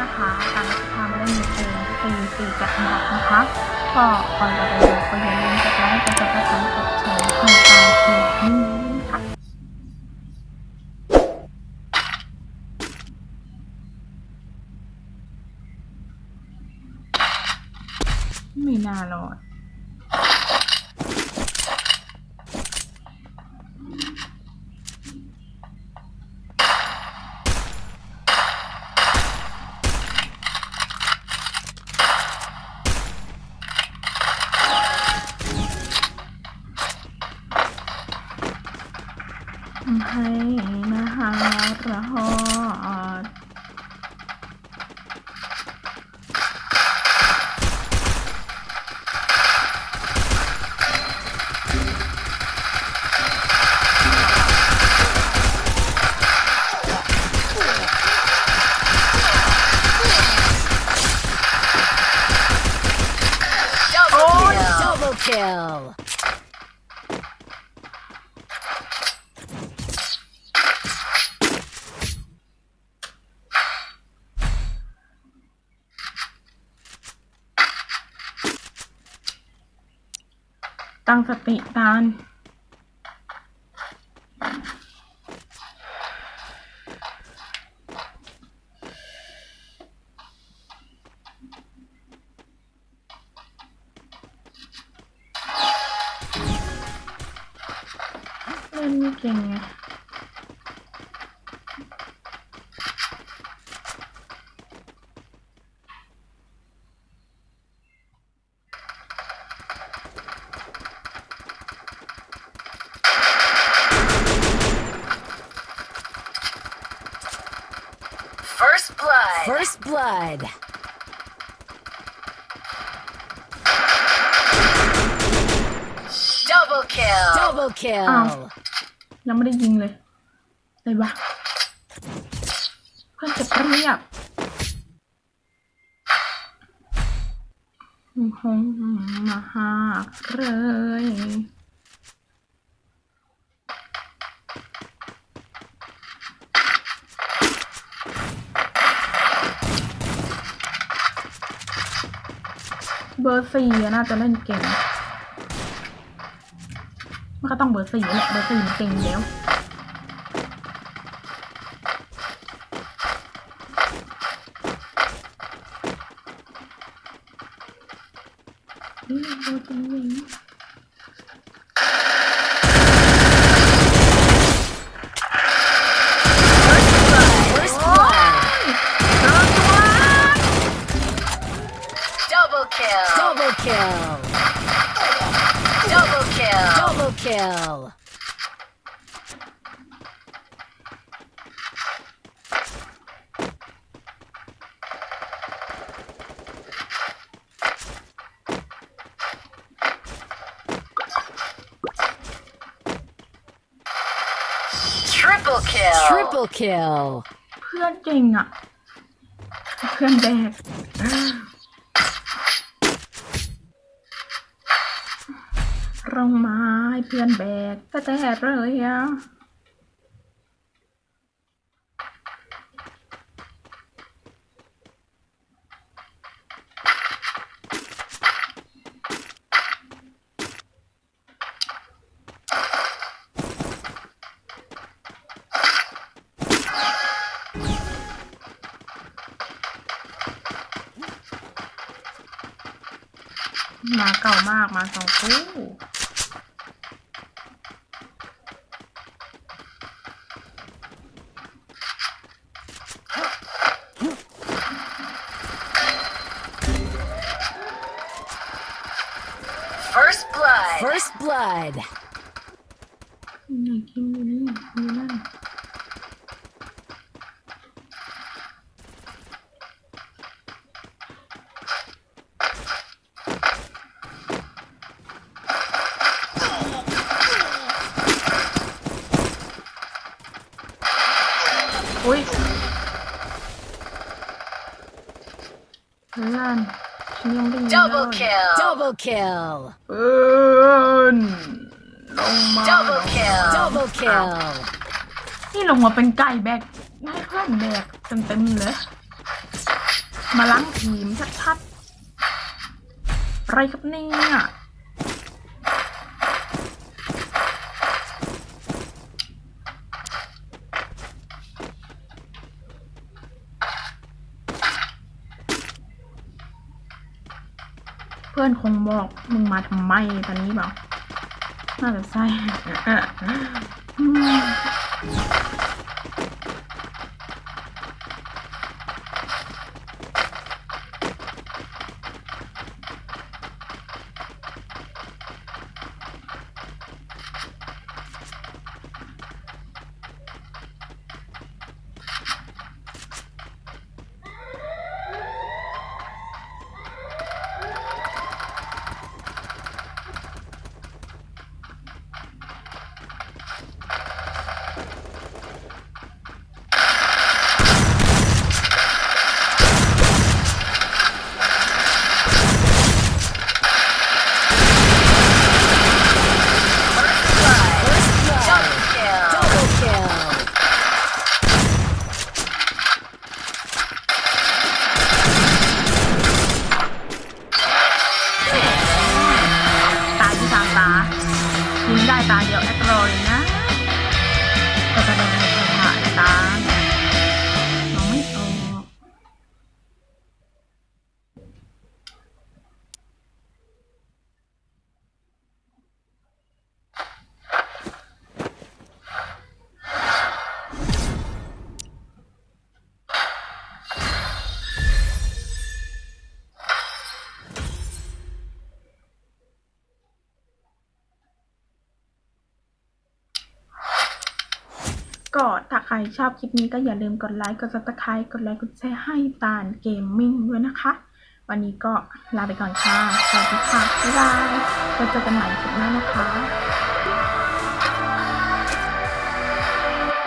นะคะ การทำเล่นเองตีตีกับดักนะคะ ก็ก่อนจะไปดูก็อย่าลืมกดไลค์กดติดตามกดแชร์ให้ตามคลิปนี้ค่ะไม่น่ารอด ให้มหาราหอดโอ้ย double kill ตั้งสติตานเล่นไม่เก่งไง First blood. First blood. Double kill. Double kill. อ้าวยังไม่ได้ยิงเลยเลยวะเพื่อนเก็บเรียบหงมาหากเลย เบอร์สี่น่าจะเล่นเก่งมันก็ต้องเบอร์สี่แหละเบอร์สี่มันเก่งแล้ว kill. Double kill. Triple kill. Triple kill. เพื่อนเก่งอ่ะ เพื่อนแบก ลงมาให้เพื่อนแบกแต่แต่เลยอะมาเก่ามากมาสองคู่ First blood. First blood. ไห นกินอยู่นี่อยู่นั่นอุ้ยเพื่อนฉันยังไม่ได้ยินเลย Double kill. Double kill. เพื่อนลงมา Double kill. Double kill. นี่ลงมาเป็นไก่แบกให้เพื่อนแบกเต็มๆเลย มาล้างทีมชัดๆอะไรครับเนี่ย พื่อนคงบอกมึงมาทำไมตอนนี้เปล่าน่าจะใช่ ตาเดียวแอตโรเลยนะ ครชอบคลิปนี้ก็อย่าลืมกดไลค์ กด subscribe กดไลค์ กดแชร์ให้ตาลเกมมิ่งด้วยนะคะ วันนี้ก็ลาไปก่อนค่ะ สวัสดีค่ะ บ๊ายบายไว้เจอกันใหม่คลิปหน้านะคะ